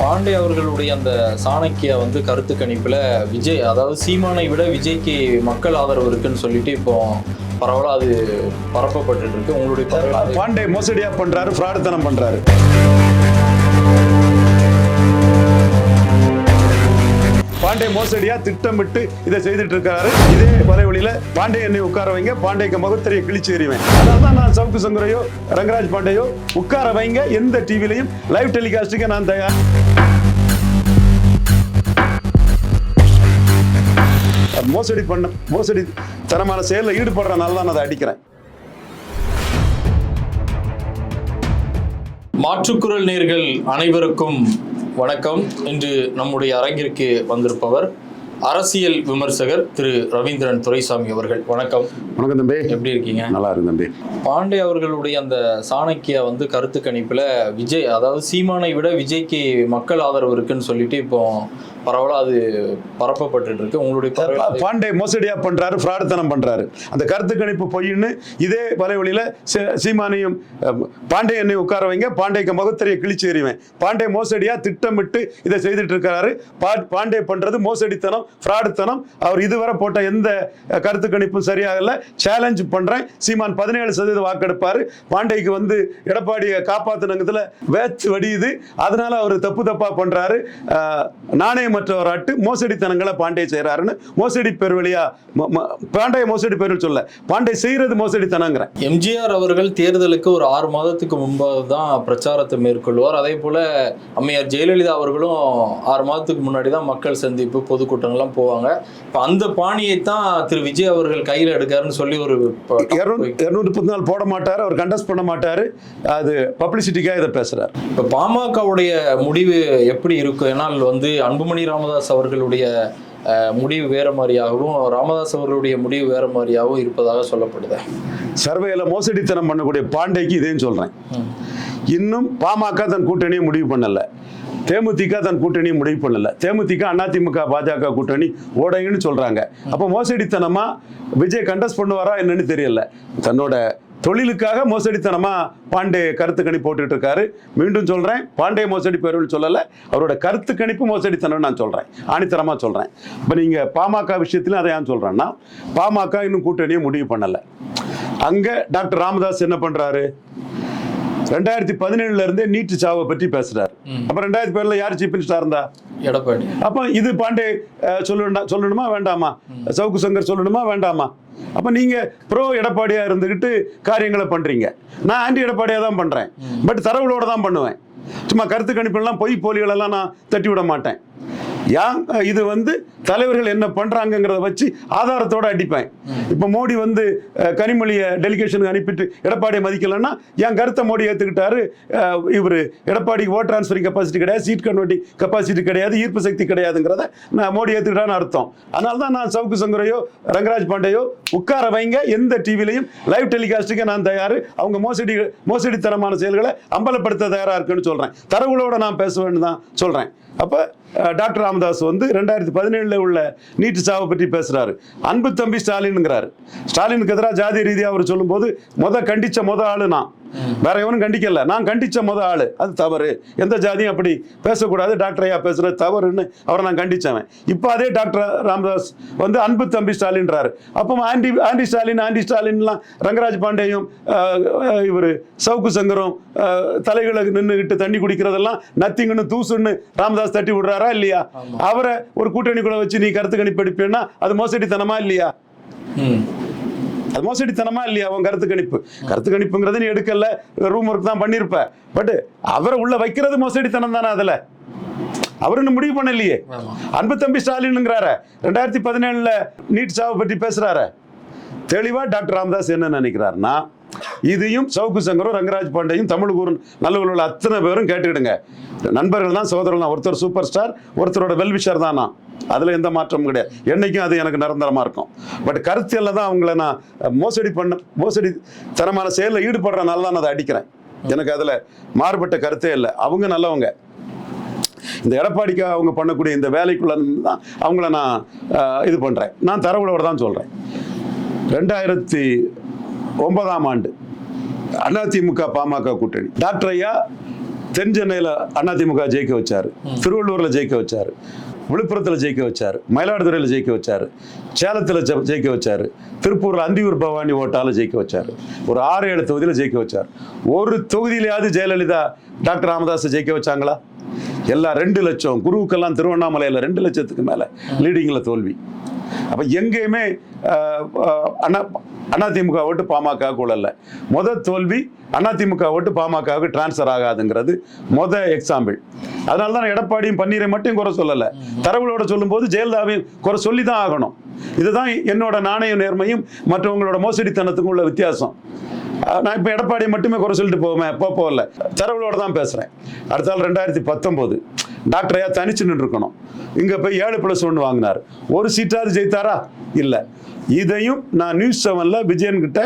பாண்டே அவர்களுடைய அந்த சாணக்கிய வந்து கருத்து கணிப்புல விஜய் அதாவது சீமானை விட விஜய்க்கு மக்கள் ஆதரவு இருக்குன்னு சொல்லிட்டு இப்போ பரவலா அது பரப்பப்பட்டு இருக்கு. உங்களுடைய பாண்டே மோசடியா பண்றாரு ஃப்ராடுத்தனம் பண்றாரு. பாண்டே மோசடியா திட்டமிட்டு இதை செய்துட்டு இருக்காரு. இதே வலைவழியில பாண்டே என்னை உட்கார வைங்க பாண்டேக்கு முகத்திரையை கிழிச்சு எறிவேன். அதான் நான் சவுக்கு சங்கரையோ ரங்கராஜ் பாண்டேயோ உட்கார வைங்க எந்த டிவிலையும் லைவ் டெலிகாஸ்டுக்கு நான் தயார். மோசடி பண்ண மோசடி தனமான செயலில் ஈடுபடுறதுனால தான் அதை அடிக்கிறேன். மாற்றுக்குரல் நேர்கள் அனைவருக்கும் வணக்கம். இன்று நம்முடைய அரங்கிற்கு வந்திருப்பவர் அரசியல் விமர்சகர் திரு ரவீந்திரன் துரைசாமி அவர்கள். வணக்கம். வணக்கம் தம்பி. எப்படி இருக்கீங்க? நல்லா இருக்கு தம்பி. பாண்டே அவர்களுடைய அந்த சாணக்கிய வந்து கருத்து கணிப்புல விஜய் அதாவது சீமானை விட விஜய்க்கு மக்கள் ஆதரவு இருக்குன்னு சொல்லிட்டு இப்போ பரவலா அது பரப்பப்பட்டு இருக்கு உங்களுடைய பாண்டே மோசடியா பண்றாரு ஃப்ராடுத்தனம் பண்றாரு. அந்த கருத்து கணிப்பு பொய்ன்னு இதே வலைவழியில சீமானையும் பாண்டே என்னை உட்கார வைங்க பாண்டேக்கு முகத்திரையை கிழிச்சு எறிவேன். பாண்டே மோசடியா திட்டமிட்டு இதை செய்துட்டு இருக்காரு பா- பாண்டே பண்றது மோசடித்தனம் ஃப்ராடுத்தனம். அவர் இதுவரை போட்ட எந்த கருத்து கணிப்பும் சரியாகல சேலஞ்ச் பண்றேன். சீமான் பதினேழு சதவீத வாக்கெடுப்பாரு. பாண்டேக்கு வந்து எடப்பாடியை காப்பாத்தினங்கத்துல வேச்சு வடியுது. அதனால அவர் தப்பு தப்பா பண்றாரு. அஹ், நாணயமற்றவராட்டு மோசடித்தனங்களை பாண்டே செய்றாருன்னு மோசடி பெருவழியா பாண்டே மோசடி பெருவழி சொல்ல. பாண்டே செய்யறது மோசடித்தனங்கிறேன் எம்ஜிஆர் அவர்கள் தேர்தலுக்கு ஒரு ஆறு மாதத்துக்கு முன்பாக தான் பிரச்சாரத்தை மேற்கொள்வார். அதே போல அம்மையார் ஜெயலலிதா அவர்களும் ஆறு மாதத்துக்கு முன்னாடி தான் மக்கள் சந்திப்பு பொதுக்கூட்டங்கள்லாம் போவாங்க. இப்போ அந்த பாணியை தான் திரு விஜய் அவர்கள் கையில் எடுக்காருன்னு சொல்லி ஒரு இருநூறு முப்பத்தி நாலு போட மாட்டாரு அவர் கண்டஸ்ட் பண்ண மாட்டாரு. அது பப்ளிசிட்டிக்காக இதை பேசுறாரு. இப்போ பாமகவுடைய முடிவு எப்படி இருக்கும்? ஏன்னால் வந்து அன்புமணி ராமதாஸ் அவர்களுடைய முடிவு வேற மாதிரியாகவும் ராமதாஸ் அவர்களுடைய முடிவு வேற மாதிரியாகவும் இருப்பதாக சொல்லப்படுது. சர்வேல மோசடித்தனம் பண்ணக்கூடிய பாண்டேக்கு இதையும் சொல்றேன். இன்னும் பாமக தன் கூட்டணியை முடிவு பண்ணல. தேமுதிக தன் கூட்டணியை முடிவு பண்ணல. தேமுதிக அதிமுக பாஜக கூட்டணி ஓடைன்னு சொல்றாங்க. அப்போ மோசடித்தனமா விஜய் கண்டஸ்ட் பண்ணுவாரா என்னன்னு தெரியல. தன்னோட தொழிலுக்காக மோசடித்தனமா பாண்டே கருத்து கணிப்பு போட்டுட்டு இருக்காரு மீண்டும் சொல்றேன் பாண்டே மோசடி பேருன்னு சொல்லல. அவரோட கருத்து கணிப்பு மோசடித்தனம் நான் சொல்றேன். ஆணித்தரமா சொல்றேன். இப்போ நீங்க பாமக விஷயத்திலும் அதை ஏன் சொல்றேன்னா பாமக இன்னும் கூட்டணியை முடிவு பண்ணல. அங்க டாக்டர் ராமதாஸ் என்ன பண்றாரு? ரெண்டாயிரத்தி பதினேழுல இருந்தே நீட்டு சாவை பற்றி பேசுறாரு. அப்ப ரெண்டாயிரத்தி பேர்ல யார் சீஃப் மினிஸ்டர் இருந்தா? எடப்பாடி. அப்ப இது பாண்டே சொல்லணும்டா சொல்லணுமா வேண்டாமா? சவுக்கு சங்கர் சொல்லணுமா வேண்டாமா? அப்ப நீங்க ப்ரோ எடப்பாடியா இருந்துகிட்டு காரியங்களை பண்றீங்க. நான் ஆன்டி எடப்பாடியா தான் பண்றேன். பட் தரவுகளோட தான் பண்ணுவேன். சும்மா கருத்து கணிப்புலாம் பொய் போலிகளெல்லாம் நான் தட்டி விட மாட்டேன். யாங் இது வந்து தலைவர்கள் என்ன பண்ணுறாங்கங்கிறத வச்சு ஆதாரத்தோடு அடிப்பேன். இப்போ மோடி வந்து கனிமொழியை டெலிகேஷனுக்கு அனுப்பிட்டு எடப்பாடியை மதிக்கலைன்னா என் கருத்தை மோடி ஏற்றுக்கிட்டாரு இவர் எடப்பாடிக்கு ஓட் டிரான்ஸ்ஃபரிங் கெப்பாசிட்டி கிடையாது சீட் கன்வெர்ட்டிங் கெப்பாசிட்டி கிடையாது ஈர்ப்பு சக்தி கிடையாதுங்கிறத நான் மோடி ஏற்றுக்கிட்டான்னு அர்த்தம். அதனால தான் நான் சவுக்கு சங்கரையோ ரங்கராஜ் பாண்டேயோ உட்கார வைங்க எந்த டிவிலையும் லைவ் டெலிகாஸ்ட்டுக்கே நான் தயார். அவங்க மோசடி மோசடித்தனமான செயல்களை அம்பலப்படுத்த தயாராக இருக்குன்னு சொல்கிறேன் தரவுகளோட நான் பேசுவேன்னு தான் சொல்கிறேன் அப்போ டாக்டர் ராமதாஸ் வந்து ரெண்டாயிரத்தி பதினேழில் உள்ள நீட்டு சாவை பற்றி பேசுகிறாரு அன்பு தம்பி ஸ்டாலினுங்கிறாரு. ஸ்டாலினுக்கு எதிராக ஜாதி ரீதியாக அவர் சொல்லும்போது மொதல் கண்டிச்ச மொதல் ஆளு நான் வேற எவனும் கண்டிக்கல. நான் கண்டிச்ச முத ஆளு. அது தவறு. எந்த ஜாதியும் அப்படி பேசக்கூடாது. டாக்டர் ஐயா பேசுறது தவறுன்னு அவரை நான் கண்டிச்சவன். இப்போ அதே டாக்டர் ராமதாஸ் வந்து அன்பு தம்பி ஸ்டாலின்றாரு. அப்போ ஆண்டி ஆண்டி ஸ்டாலின் ஆண்டி ஸ்டாலின்லாம் ரங்கராஜ் பாண்டேயும் இவர் சவுக்கு சங்கரும் தலைகளை நின்றுக்கிட்டு தண்ணி குடிக்கிறதெல்லாம் நத்திங்கன்னு தூசுன்னு ராமதாஸ் தட்டி விடுறாரா இல்லையா? அவரை ஒரு கூட்டணிக்குள்ள வச்சு நீ கருத்து கணிப்பு எடுப்பேன்னா அது மோசடித்தனமா இல்லையா? அது மோசடித்தனமா இல்லையா அவன் கருத்து கணிப்பு? கருத்து கணிப்புங்கிறது நீ எடுக்கல. ரூம் ஒர்க் தான் பண்ணியிருப்ப பட் அவரை உள்ள வைக்கிறது மோசடித்தனம் தானே அதுல? அவர் இன்னும் முடிவு பண்ணலையே. அன்பு தம்பி ஸ்டாலினுங்கிறாரு ரெண்டாயிரத்தி பதினேழுல நீட் சாவை பற்றி பேசுறாரு. தெளிவா டாக்டர் ராமதாஸ் என்ன நினைக்கிறாருன்னா இதையும் சவுக்கு சங்கரும் ரங்கராஜ் பாண்டேயும் தமிழ் கூறும் நல்லவர்கள் உள்ள அத்தனை பேரும் கேட்டுக்கிடுங்க. நண்பர்கள் தான் சகோதரர்கள் தான். ஒருத்தர் சூப்பர் ஸ்டார் ஒருத்தரோட வெல்விஷர் தான் நான். அதில் எந்த மாற்றமும் கிடையாது. என்னைக்கும் அது எனக்கு நிரந்தரமாக இருக்கும். பட் கருத்தியல்ல தான் அவங்கள நான் மோசடி பண்ண மோசடி தரமான செயலில் ஈடுபடுறனால தான் நான் அதை அடிக்கிறேன். எனக்கு அதில் மாறுபட்ட கருத்தே இல்லை. அவங்க நல்லவங்க. இந்த எடப்பாடிக்கு அவங்க பண்ணக்கூடிய இந்த வேலைக்குள்ள தான் அவங்கள நான் இது பண்ணுறேன் நான் தரவுகளோட தான் சொல்கிறேன் ரெண்டாயிரத்தி ஒன்பதாம் ஆண்டு அதிமுக பாமக கூட்டணி. டாக்டர் ஐயா தென் சென்னையில் அதிமுக ஜெயிக்க வச்சாரு. திருவள்ளூரில் ஜெயிக்க வச்சாரு. விழுப்புரத்தில் ஜெயிக்க வச்சாரு. மயிலாடுதுறையில் ஜெயிக்க வச்சாரு. சேலத்தில் ஜெயிக்க வச்சாரு. திருப்பூரில் அந்தியூர் பவானி ஓட்டால ஜெயிக்க வச்சாரு. ஒரு ஆறு ஏழு தொகுதியில் ஜெயிக்க வச்சார். ஒரு தொகுதியிலேயாவது ஜெயலலிதா டாக்டர் ராமதாஸை ஜெயிக்க வச்சாங்களா? எல்லா ரெண்டு லட்சம் குருவுக்கெல்லாம் திருவண்ணாமலையில் ரெண்டு லட்சத்துக்கு மேலே லீடிங்கில் தோல்வி. அப்போ எங்கேயுமே அண்ணா அதிமுக ஓட்டு பாமக கொள்ளல முத தோல்வி அதிமுக ஓட்டு பாமகவுக்கு டிரான்ஸ்ஃபர் ஆகாதுங்கிறது மொத எக்ஸாம்பிள் அதனால தான் எடப்பாடியும் பன்னீரை மட்டும் குறை சொல்லலை. தரவுகளோட சொல்லும்போது ஜெயலலிதாவையும் குறை சொல்லி தான் ஆகணும். இதுதான் என்னோட நாணய நேர்மையும் மற்றவங்களோட மோசடித்தனத்துக்கும் உள்ள வித்தியாசம். நான் இப்போ எடப்பாடியை மட்டுமே குறை சொல்லிட்டு போவேன் போ போகல. தரவுகளோட தான் பேசுகிறேன் அடுத்தால் ரெண்டாயிரத்தி பத்தொம்போது. டாக்டரையா தனிச்சு நின்று இருக்கணும் இங்கே போய் ஏழு ப்ளஸ் ஒன்று வாங்கினார். ஒரு சீட்டாவது ஜெயித்தாரா? இல்லை. இதையும் நான் நியூஸ் செவனில் விஜயன் கிட்ட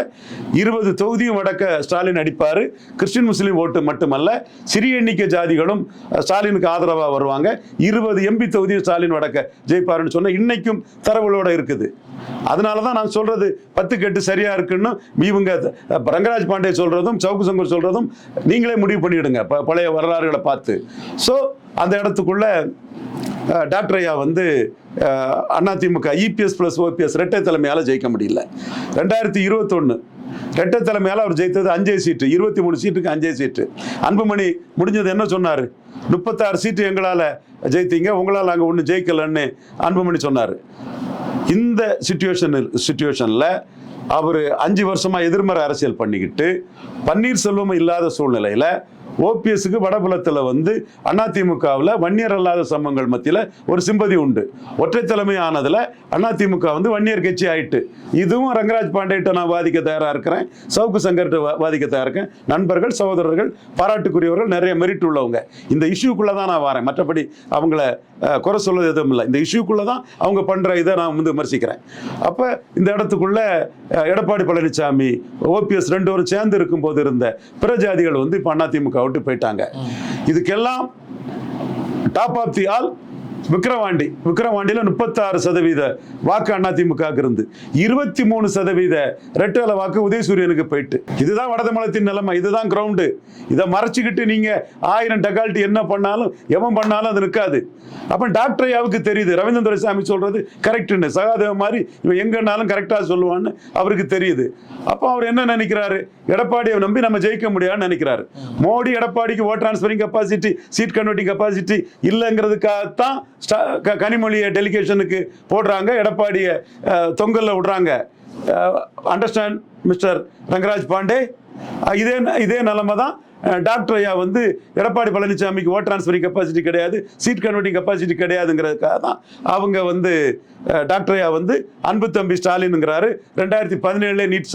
இருபது தொகுதியும் வடக்க ஸ்டாலின் அடிப்பார். கிறிஸ்டின் முஸ்லீம் ஓட்டு மட்டுமல்ல சிறிய எண்ணிக்கை ஜாதிகளும் ஸ்டாலினுக்கு ஆதரவாக வருவாங்க. இருபது எம்பி தொகுதியும் ஸ்டாலின் வடக்க ஜெயிப்பாருன்னு சொன்னால் இன்னைக்கும் தரவுகளோட இருக்குது. அதனால தான் நான் சொல்றது பத்து கெட்டு சரியா இருக்குன்னு இவங்க ரங்கராஜ் பாண்டே சொல்றதும் சவுக்கு சங்கர் சொல்றதும் நீங்களே முடிவு பண்ணிவிடுங்க ப- பழைய வரலாறுகளை பார்த்து. ஸோ அந்த இடத்துக்குள்ள டாக்டர் ஐயா வந்து அண்ணா அதிமுக இபிஎஸ் பிளஸ் ஓபிஎஸ் ரெட்டை தலைமையால் ஜெயிக்க முடியல. ரெண்டாயிரத்தி இருபத்தொன்று ரெட்டை தலைமையால் அவர் ஜெயித்தது அஞ்சே சீட்டு இருபத்தி மூணு சீட்டுக்கு அஞ்சே சீட்டு. அன்புமணி முடிஞ்சது என்ன சொன்னார்? முப்பத்தாறு சீட்டு எங்களால் ஜெயித்தீங்க உங்களால் அங்கே ஒன்றும் ஜெயிக்கலன்னு அன்புமணி சொன்னார். இந்த சுச்சுவேஷன் சுச்சுவேஷனில் அவர் அஞ்சு வருஷமா எதிர்மறை அரசியல் பண்ணிக்கிட்டு பன்னீர்செல்வம் இல்லாத சூழ்நிலையில் ஓபிஎஸ்க்கு வடபுலத்தில் வந்து அதிமுகவில் வன்னியர் அல்லாத சமங்கள் மத்தியில் ஒரு சிம்பதி உண்டு. ஒற்றை தலைமை ஆனதில் அதிமுக வந்து வன்னியர் கட்சி ஆயிட்டு. இதுவும் ரங்கராஜ் பாண்டேட்ட நான் வாதிக்க தயாராக இருக்கிறேன். சவுக்கு சங்கர்கிட்ட வா- வாதிக்க தயாராக இருக்கேன். நண்பர்கள் சகோதரர்கள் பாராட்டுக்குரியவர்கள் நிறைய மெரிட் உள்ளவங்க. இந்த இஷ்யூக்குள்ளே தான் நான் வரேன். மற்றபடி அவங்கள குறை சொல்வது எதுவும் இல்லை. இந்த இஷ்யூக்குள்ளே தான் அவங்க பண்ணுற இதை நான் வந்து விமர்சிக்கிறேன். அப்போ இந்த இடத்துக்குள்ள எடப்பாடி பழனிசாமி ஓபிஎஸ் ரெண்டு பேரும் சேர்ந்து இருக்கும்போது இருந்த பிற ஜாதிகள் வந்து இப்போ அதிமுக விட்டு போயிட்டாங்க. இதுக்கெல்லாம் top of the all Vikravandi விக்கிரவாண்டியில் முப்பத்தாறு சதவீத வாக்கு அதிமுகவுக்கு இருந்து. இருபத்தி மூணு சதவீத ரெட்டலை வாக்கு உதயசூரியனுக்கு போயிட்டு. இதுதான் வடதமலத்தின் நிலைமை இதுதான் கிரவுண்டு இதை மறைச்சிக்கிட்டு நீங்கள் ஆயிரம் டக்கால்ட்டி என்ன பண்ணாலும் எவன் பண்ணாலும் அது நிற்காது. அப்போ டாக்டர் ஐயாவுக்கு தெரியுது ரவீந்திர துரைசாமி சொல்கிறது கரெக்டுன்னு சகாதேவ மாதிரி இவன் எங்கன்னாலும் கரெக்டாக சொல்லுவான்னு அவருக்கு தெரியுது. அப்போ அவர் என்ன நினைக்கிறாரு? எடப்பாடியை நம்பி நம்ம ஜெயிக்க முடியாதுன்னு நினைக்கிறாரு. மோடி எடப்பாடிக்கு vote transferring capacity seat converting capacity இல்லைங்கிறதுக்காகத்தான் கனிமொழியை டெலிகேஷனுக்கு போடுறாங்க எடப்பாடியை தொங்கலில் விடுறாங்க. Understand mister Rangaraj Pandey? இதே இதே நிலமை தான் டாக்டர் ஐயா வந்து எடப்பாடி பழனிசாமிக்கு ஓட் டிரான்ஸ்பரிங் கெப்பாசிட்டி கிடையாது சீட் கன்வெர்ட்டிங் கெப்பாசிட்டி கிடையாதுங்கிறதுக்காக தான் அவங்க வந்து டாக்டர் ஐயா வந்து அன்பு தம்பி ஸ்டாலினுங்கிறாரு ரெண்டாயிரத்தி பதினேழுலே நீட்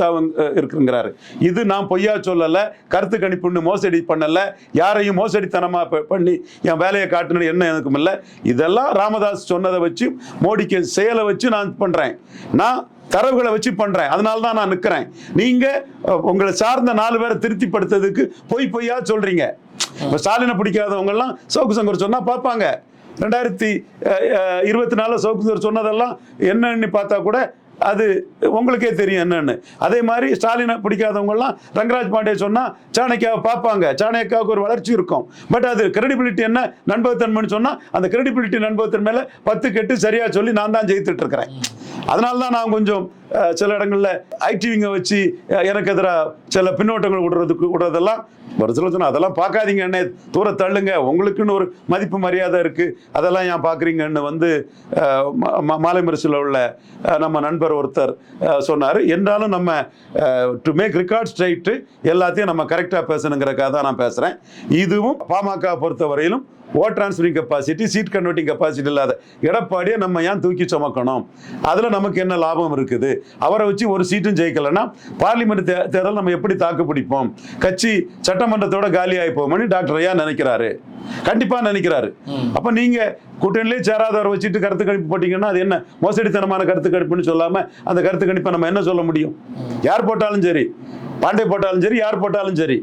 இருக்குங்கிறாரு. இது நான் பொய்யா சொல்லலை கருத்து கணிப்புன்னு மோசடி பண்ணலை யாரையும் மோசடித்தனமாக பண்ணி என் வேலையை காட்டணும் என்ன எனக்கும் இல்லை இதெல்லாம் ராமதாஸ் சொன்னதை வச்சு மோடிக்கு செயலை வச்சு நான் பண்ணுறேன் நான் தரவுகளை வச்சு பண்றேன். அதனால தான் நான் நிற்கிறேன் நீங்க உங்களை சார்ந்த நாலு பேரை திருப்திப்படுத்துறதுக்கு பொய் பொய்யா சொல்றீங்க. இப்போ ஸ்டாலினை பிடிக்காதவங்க எல்லாம் சவுக்கு சங்கர் சொன்னா பார்ப்பாங்க. ரெண்டாயிரத்தி இருபத்தி நாலு சோக்கு சங்கர் சொன்னதெல்லாம் என்னன்னு பார்த்தா கூட அது உங்களுக்கே தெரியும் என்னன்னு. அதே மாதிரி ஸ்டாலினை பிடிக்காதவங்கலாம் ரங்கராஜ் பாண்டே சொன்னால் சாணக்கியாவை பார்ப்பாங்க. சாணக்கியாவுக்கு ஒரு வளர்ச்சி இருக்கும். பட் அது கிரெடிபிலிட்டி என்ன? நண்பகத்தன்மைன்னு சொன்னால் அந்த கிரெடிபிலிட்டி நண்பகத்தன் மேலே பத்து கெட்டு சரியாக சொல்லி நான் தான் ஜெயித்துட்டு இருக்கிறேன். அதனால தான் நான் கொஞ்சம் சில இடங்களில் ஐடிவிங்க வச்சு எனக்கு எதிராக சில பின்னோட்டங்கள் விடுறதுக்கு விடுறதெல்லாம் ஒரு சில சொன்னா அதெல்லாம் பார்க்காதீங்க அண்ணே. தூர தள்ளுங்க. உங்களுக்குன்னு ஒரு மதிப்பு மரியாதை இருக்கு. அதெல்லாம் ஏன் பார்க்குறீங்கன்னு வந்து மாலை மரிசில் உள்ள நம்ம நண்பர் ஒருத்தர் சொன்னார். என்றாலும் நம்ம டு மேக் ரெக்கார்ட் ஸ்ட்ரைட்டு எல்லாத்தையும் நம்ம கரெக்டாக பேசணுங்கிறக்காக தான் நான் பேசுகிறேன் இதுவும் பாமக பொறுத்தவரையிலும் vote transferring capacity seat converting capacity இல்லாத எடப்பாடியை நம்ம ஏன் தூக்கி சுமக்கணும்? அதில் நமக்கு என்ன லாபம் இருக்குது? அவரை வச்சு ஒரு சீட்டும் ஜெயிக்கலைன்னா பார்லிமெண்ட் தே தேர்தல் நம்ம எப்படி தாக்கு பிடிப்போம்? கட்சி சட்டமன்றத்தோட காலி ஆகிப்போம்னு டாக்டர் ஐயா நினைக்கிறாரு. கண்டிப்பா நினைக்கிறாரு. அப்ப நீங்க கூட்டணியிலே சேராதவரை வச்சுட்டு கருத்து கணிப்பு போட்டீங்கன்னா அது என்ன மோசடித்தனமான கருத்து கணிப்புன்னு சொல்லாம அந்த கருத்து கணிப்பை நம்ம என்ன சொல்ல முடியும்? யார் போட்டாலும் சரி. பாண்டே போட்டாலும் சரி யார் போட்டாலும் சரி.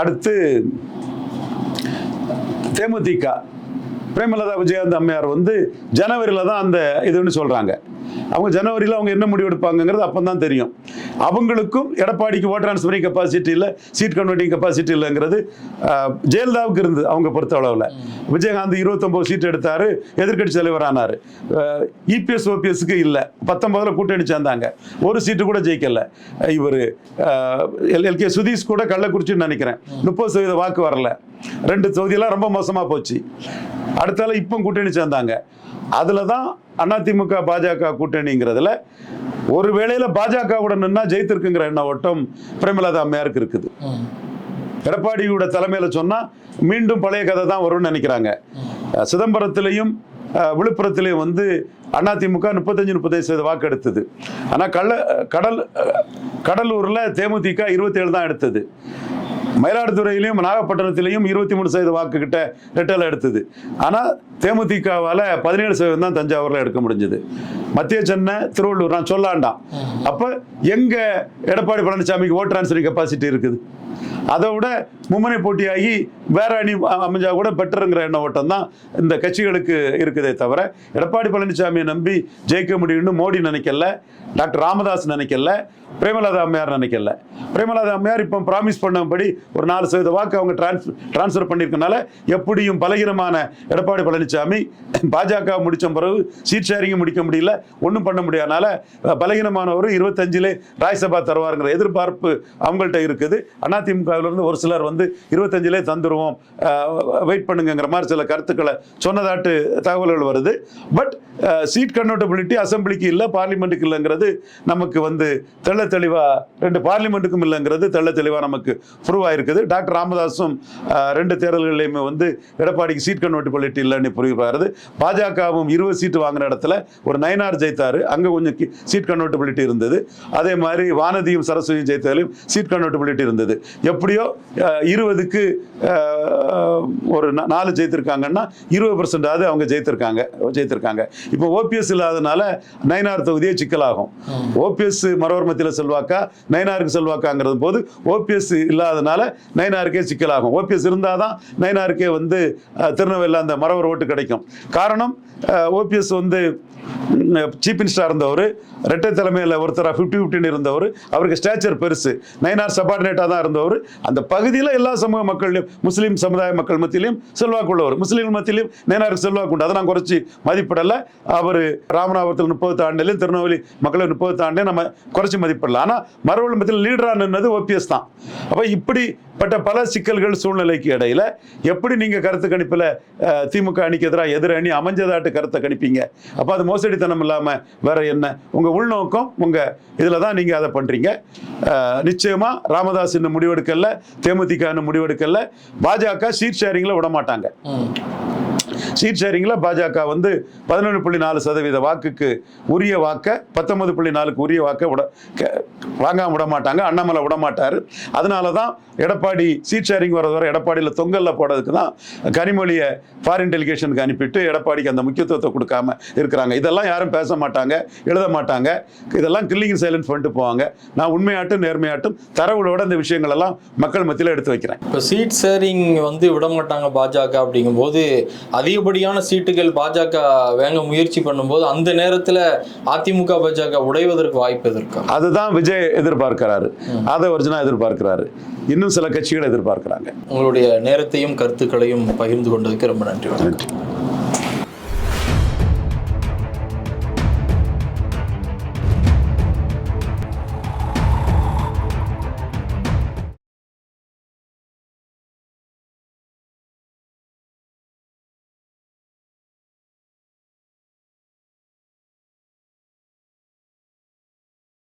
அடுத்து தேமுதிக. பிரேமலதா விஜயகாந்த் அம்மையார் வந்து ஜனவரியில் தான் அந்த இதுன்னு சொல்கிறாங்க அவங்க ஜனவரியில் அவங்க என்ன முடிவு எடுப்பாங்கங்கிறது அப்போ தான் தெரியும். அவங்களுக்கும் எடப்பாடிக்கு ஓட் டிரான்ஸ்ஃபரிங் கெப்பாசிட்டி இல்லை சீட் கன்வெர்ட்டிங் கெப்பாசிட்டி இல்லைங்கிறது ஜெயலலிதாவுக்கு இருந்து அவங்க பொறுத்த அளவில். விஜயகாந்த் இருபத்தொம்போது சீட் எடுத்தார் எதிர்க்கட்சி தலைவர் ஆனார். இபிஎஸ் ஓபிஎஸ்க்கு இல்லை. பத்தொன்பதுல கூட்டணி சேர்ந்தாங்க. ஒரு சீட்டு கூட ஜெயிக்கல. இவர் எல்கே சுதீஷ் கூட கள்ளக்குறிச்சின்னு நினைக்கிறேன். முப்பது சதவீத வாக்கு வரல. ரெண்டு தொகுதியெல்லாம் ரொம்ப மோசமாக போச்சு. அடுத்தால இப்போ கூட்டணி சேர்ந்தாங்க. அதில் தான் அதிமுக பாஜக கூட்டணிங்கிறதுல ஒரு வேளையில பாஜகவுடன் நின்னா ஜெயித்திருக்குங்கிற எண்ண ஓட்டம் பிரேமலதா அம்மையாருக்கு இருக்குது. எடப்பாடியோட தலைமையில சொன்னா மீண்டும் பழைய கதை தான் வரும்னு நினைக்கிறாங்க. சிதம்பரத்திலையும் விழுப்புரத்திலையும் வந்து அதிமுக முப்பத்தஞ்சு முப்பத்தஞ்சு சதவீத வாக்கு எடுத்தது. ஆனால் கள்ள கடல் கடலூரில் கடலூர்ல தேமுதிக இருபத்தேழு தான் எடுத்தது. மயிலாடுதுறையிலையும் நாகப்பட்டினத்திலையும் இருபத்தி மூணு சதவீத வாக்கு கிட்ட ரெட்டலை எடுத்தது. ஆனா தேமுதிகவால பதினேழு சதவீதம் தான் தஞ்சாவூர்ல எடுக்க முடிஞ்சது. மத்திய சென்னை திருவள்ளூர் நான் சொல்லாண்டாம். அப்ப எங்க எடப்பாடி பழனிசாமிக்கு ஓட் டிரான்ஸ்ஃபரிங் கெப்பாசிட்டி இருக்குது? அதை விட மும்முனை போட்டியாகி வேற அணி அமைஞ்சா கூட பெட்டருங்கிற எண்ண ஓட்டம் தான் இந்த கட்சிகளுக்கு இருக்குதே தவிர எடப்பாடி பழனிசாமியை நம்பி ஜெயிக்க முடியும்னு மோடி நினைக்கல டாக்டர் ராமதாஸ் நினைக்கல பிரேமலதா அம்மையார் நினைக்கல. பிரேமலதா அம்மையார் இப்போ ப்ராமிஸ் பண்ணபடி ஒரு நாலு சதவீத வாக்கு அவங்க டிரான்ஸ் டிரான்ஸ்ஃபர் பண்ணியிருக்கனால எப்படியும் பலகீனமான எடப்பாடி பழனிசாமி பாஜக முடித்த பிறகு சீட் ஷேரிங் முடிக்க முடியல ஒன்றும் பண்ண முடியாதனால பலகீனமானவர் இருபத்தஞ்சிலே ராஜ்யசபா தருவாருங்கிற எதிர்பார்ப்பு அவங்கள்ட்ட இருக்குது. அதிமுகவிலிருந்து ஒரு சிலர் வந்து இருபத்தஞ்சிலே தந்துருவோம். வெயிட் பண்ணுங்கிற மாதிரி சில கருத்துக்களை சொன்னதாட்டு தகவல்கள் வருது. பட் சீட் கன்வெர்டபிலிட்டி அசம்பிளிக்கு இல்லை பார்லிமெண்ட்டுக்கு இல்லைங்கிறது நமக்கு வந்து தெள்ள தெளிவா ரெண்டு பார்லிமெண்ட்டுக்கும் இல்லைங்கிறது தெள்ள தெளிவா நமக்கு ப்ரூவ் ஆயிருக்குது. டாக்டர் ராமதாஸும் ரெண்டு தேர்தல்கள்லையுமே வந்து எடப்பாடிக்கு சீட் கன்வெர்டபிலிட்டி இல்லைன்னு புரிவாருது பாஜகவும் இருபது சீட்டு வாங்கின இடத்துல ஒரு நயனார் ஜெயித்தாரு. அங்க கொஞ்சம் சீட் கன்வெர்டபிலிட்டி இருந்தது. அதே மாதிரி வானதியும் சரஸ்வதியும் ஜெயித்தாலையும் சீட் கன்வெர்டபிலிட்டி இருந்தது. எப்படியோ இருபதுக்கு ஒரு நாலு ஜெயித்திருக்காங்கன்னா இருபது பர்சன்டாவது அவங்க ஜெயித்திருக்காங்க ஜெயித்திருக்காங்க. இப்போ ஓபிஎஸ் இல்லாதனால நயனார் தொகுதியே சிக்கலாகும். ஓபிஎஸ் மரவர்மத்தில செல்வாக்கா நயனாருக்கு செல்வாக்காங்கிறது போது ஓபிஎஸ் இல்லாதனால நயனாருக்கே சிக்கலாகும். ஓபிஎஸ் இருந்தாதான் நயனாருக்கே வந்து திருநெல்வேலியில் அந்த மரவர் ஓட்டு கிடைக்கும். காரணம் ஓபிஎஸ் வந்து சீஃப் மினிஸ்டராக இருந்தவர் ரெட்டை தலைமையில் ஒருத்தராக ஃபிஃப்டி ஃபிஃப்டின்னு இருந்தவர் அவருக்கு ஸ்டேச்சர் பெருசு. நைனார் சபார்டினேட்டாக தான் இருந்தவர். அந்த பகுதியில் எல்லா சமூக மக்களிலும் முஸ்லீம் சமுதாய மக்கள் மத்தியிலையும் செல்வாக்கு உள்ளவர் முஸ்லீம் மத்தியிலையும் நேனாருக்கு செல்வாக்கு உண்டு அதை நான் குறைச்சி மதிப்பிடலை. அவர் ராமநாதபுரத்தில் முப்பது ஆண்டுலையும் திருநெல்வேலி மக்களை முப்பது தாண்டிலையும் நம்ம குறைச்சி மதிப்பிடலாம் ஆனால் மறுவழி மத்தியில் லீடராக நின்றது ஓபிஎஸ் தான். அப்போ இப்படிப்பட்ட பல சிக்கல்கள் சூழ்நிலைக்கு இடையில எப்படி நீங்கள் கருத்து கணிப்பில் திமுக அணிக்கு எதிராக எதிர் அணி அமைஞ்சதாட்டு கருத்தை கணிப்பீங்க? அப்போ அது மோசடித்தனம் இல்லாமல் வேற என்ன? உங்கள் உள்நோக்கம் உங்கள் இதில் தான் நீங்கள் அதை பண்ணுறீங்க நிச்சயமாக ராமதாஸ் இன்னும் முடிவெடுக்கல. தேமுதிக இன்னும் முடிவெடுக்கல. பாஜக சீட் ஷேரிங்ல விட மாட்டாங்க சீட் ஷேரிங்கில் பாஜக வந்து பதினொன்று புள்ளி நாலு சதவீத வாக்குக்கு உரிய வாக்கை பத்தொன்பது புள்ளி நாலுக்கு உரிய வாக்கை விட வாங்காமல் வாங்காம விட மாட்டாங்க அண்ணாமலை விட மாட்டார். அதனால தான் எடப்பாடி சீட் ஷேரிங் வரது வர எடப்பாடியில் தொங்கல்ல போடுறதுக்கு தான் கனிமொழியை ஃபாரின் டெலிகேஷனுக்கு அனுப்பிட்டு எடப்பாடிக்கு அந்த முக்கியத்துவத்தை கொடுக்காம இருக்கிறாங்க. இதெல்லாம் யாரும் பேச மாட்டாங்க எழுத மாட்டாங்க. இதெல்லாம் கில்லிங் சைலன்ஸ் பண்ணிட்டு போவாங்க. நான் உண்மையாட்டும் நேர்மையாட்டும் தரவுகளோட இந்த விஷயங்கள் எல்லாம் மக்கள் மத்தியில் எடுத்து வைக்கிறேன். இப்போ சீட் ஷேரிங் வந்து விட மாட்டாங்க பாஜக அப்படிங்கும்போது அதிகப்படியான சீட்டுகள் பாஜக வேங்க முயற்சி பண்ணும்போது அந்த நேரத்தில் அதிமுக பாஜக உடைவதற்கு வாய்ப்பு எதிர்க்கா அதுதான் விஜய் எதிர்பார்க்கிறாரு. அதை ஒரிஜினா எதிர்பார்க்கிறாரு. இன்னும் சில கட்சிகள் எதிர்பார்க்கிறாங்க. உங்களுடைய நேரத்தையும் கருத்துக்களையும் பகிர்ந்து கொண்டதுக்கு ரொம்ப நன்றி வணக்கம். நன்றி.